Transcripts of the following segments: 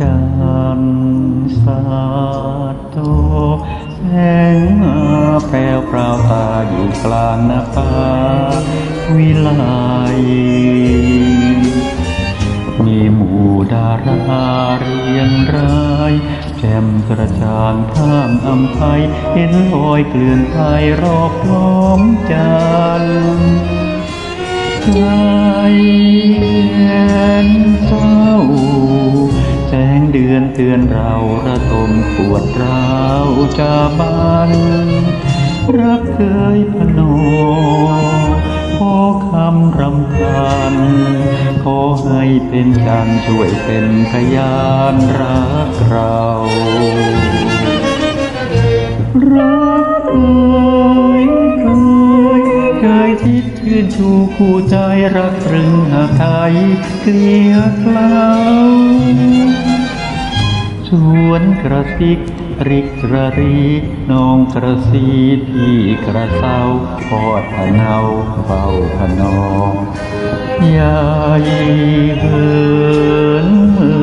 จันทร์สาดโตแสงมาแปลวพราวตาอยู่กลางนาป่าวิไลมีหมู่ดาราเรียงรายแจ่มกระจางข้างอำไพเห็นลอยเกลื่อนไทยรอบล้อมจันทร์ใจ เตือนเราระทมปวดร้าวจาบันรักเคยพนอขอคำรำคาญขอให้เป็นการช่วยเป็นพยานรักเรารักเอ่ยเคยเคยทิดชื่นชูคู่ใจรักตรึงหาไทยเกลียกเล่า ชวนกระซิกริกระรีน้องกระซีพี่กระเซาพอดพะเนาเบาพะนองยายเหินเมิ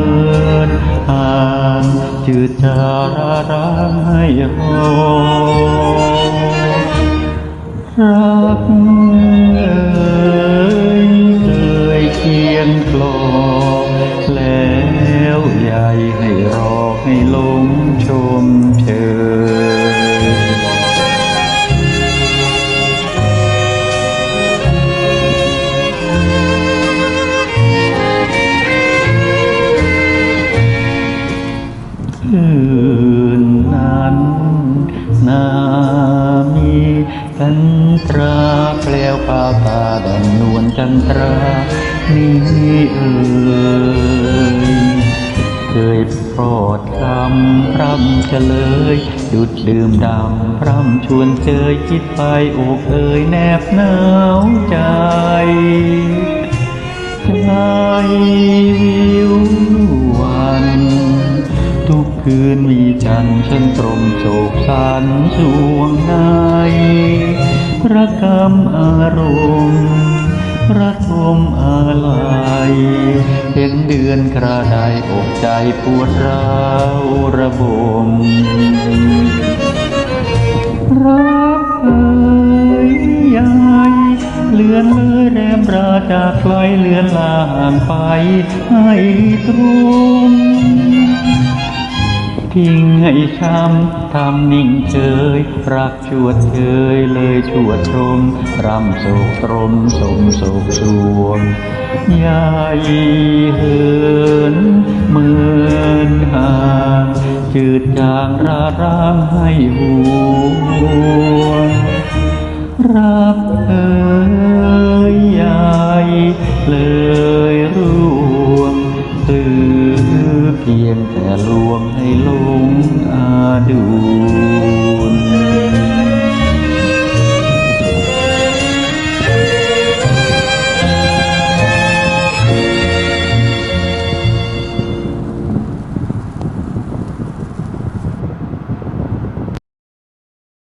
นห่างจืดจาราร้างให้รอรัก ลงชมเชยคืนนั้นนามีกันตราแปลวปาตาดังนวลจันตรานี่เอ่ยเคย โปรดคำพร่ำเฉลยหยุดดื่มดำพร่ำชวนเจยคิดไปอกเอ่ยแนบหนาวใจ ใจวิววัน ทุกคืนมีจันทร์ฉันตรมโศกสันสวงในระกำอารมณ์ ระทมอาลัยเห็นเดือนกระไดอกใจปวดร้าวระบมรักเอ่ยยายเลือนเลยแรมราจากไกลเลือนลาห่างไปให้ตรงทิ้งให้ช้ำทำนิ่งเฉยรักชวดเชยเลย ชมรำสุขตรมสมสุขชวงยายีเหินเหมือนหางจืดจางรารางให้หวงรับเอ่ยยายเลยร่วงตื้อเพียงแต่ลวงให้ลงอาดู